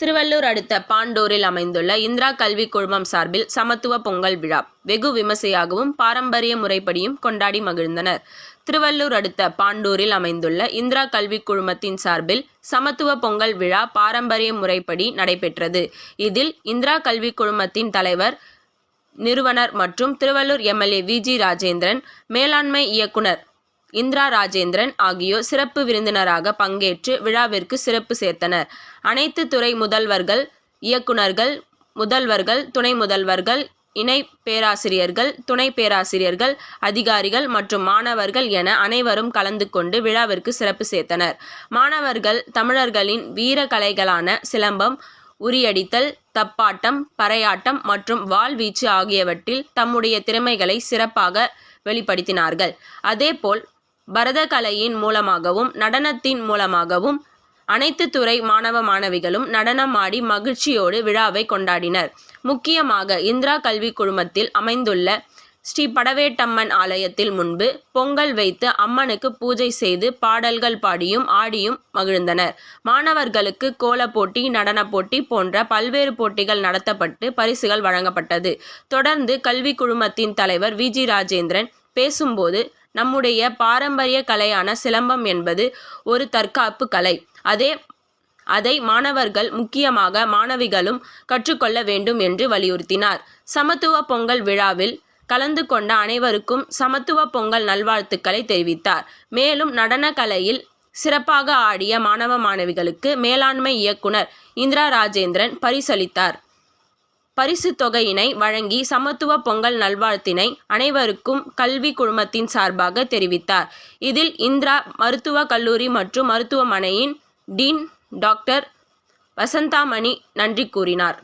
திருவள்ளூர் அடுத்த பாண்டூரில் அமைந்துள்ள இந்திரா கல்வி குழுமம் சார்பில் சமத்துவ பொங்கல் விழா. வெகு விமர்சையாகவும் பாரம்பரிய முறைப்படியும் கொண்டாடி மகிழ்ந்தனர். திருவள்ளூர் அடுத்த பாண்டூரில் அமைந்துள்ள இந்திரா கல்விக் குழுமத்தின் சார்பில் சமத்துவ பொங்கல் விழா பாரம்பரிய முறைப்படி நடைபெற்றது. இதில் இந்திரா கல்வி குழுமத்தின் தலைவர் நிறுவனர் மற்றும் திருவள்ளூர் எம்எல்ஏ விஜி ராஜேந்திரன் மேலாண்மை இயக்குனர் இந்திரா ராஜேந்திரன் ஆகியோர் சிறப்பு விருந்தினராக பங்கேற்று விழாவிற்கு சிறப்பு சேர்த்தனர். அனைத்து துறை முதல்வர்கள் இயக்குனர்கள் முதல்வர்கள் துணை முதல்வர்கள் இணை பேராசிரியர்கள் துணை பேராசிரியர்கள் அதிகாரிகள் மற்றும் மாணவர்கள் என அனைவரும் கலந்து கொண்டு விழாவிற்கு சிறப்பு சேர்த்தனர். மாணவர்கள் தமிழர்களின் வீர கலைகளான சிலம்பம் உரியடித்தல் தப்பாட்டம் பறையாட்டம் மற்றும் வாள்வீச்சு ஆகியவற்றில் தம்முடைய திறமைகளை சிறப்பாக வெளிப்படுத்தினார்கள். அதேபோல் பரதகலையின் மூலமாகவும் நடனத்தின் மூலமாகவும் அனைத்து துறை மாணவ மாணவிகளும் நடனமாடி மகிழ்ச்சியோடு விழாவை கொண்டாடினர். முக்கியமாக இந்திரா கல்வி குழுமத்தில் அமைந்துள்ள ஸ்ரீ படவேட்டம்மன் ஆலயத்தில் முன்பு பொங்கல் வைத்து அம்மனுக்கு பூஜை செய்து பாடல்கள் பாடியும் ஆடியும் மகிழ்ந்தனர். மாணவர்களுக்கு கோலப் போட்டி நடன போட்டி போன்ற பல்வேறு போட்டிகள் நடத்தப்பட்டு பரிசுகள் வழங்கப்பட்டது. தொடர்ந்து கல்வி குழுமத்தின் தலைவர் விஜி ராஜேந்திரன் பேசும்போது நம்முடைய பாரம்பரிய கலையான சிலம்பம் என்பது ஒரு தற்காப்பு கலை. அதே அதை மாணவர்கள் முக்கியமாக மாணவிகளும் கற்றுக்கொள்ள வேண்டும் என்று வலியுறுத்தினார். சமத்துவ பொங்கல் விழாவில் கலந்து கொண்ட அனைவருக்கும் சமத்துவ பொங்கல் நல்வாழ்த்துக்களை தெரிவித்தார். மேலும் நடன கலையில் சிறப்பாக ஆடிய மாணவ மாணவிகளுக்கு மேலாண்மை இயக்குனர் இந்திரா ராஜேந்திரன் பரிசளித்தார். பரிசு தொகையினை வழங்கி சமத்துவ பொங்கல் நல்வாழ்த்தினை அனைவருக்கும் கல்வி குழுமத்தின் சார்பாக தெரிவித்தார். இதில் இந்திரா மருத்துவ கல்லூரி மற்றும் மருத்துவமனையின் டீன் டாக்டர் வசந்தாமணி நன்றி கூறினார்.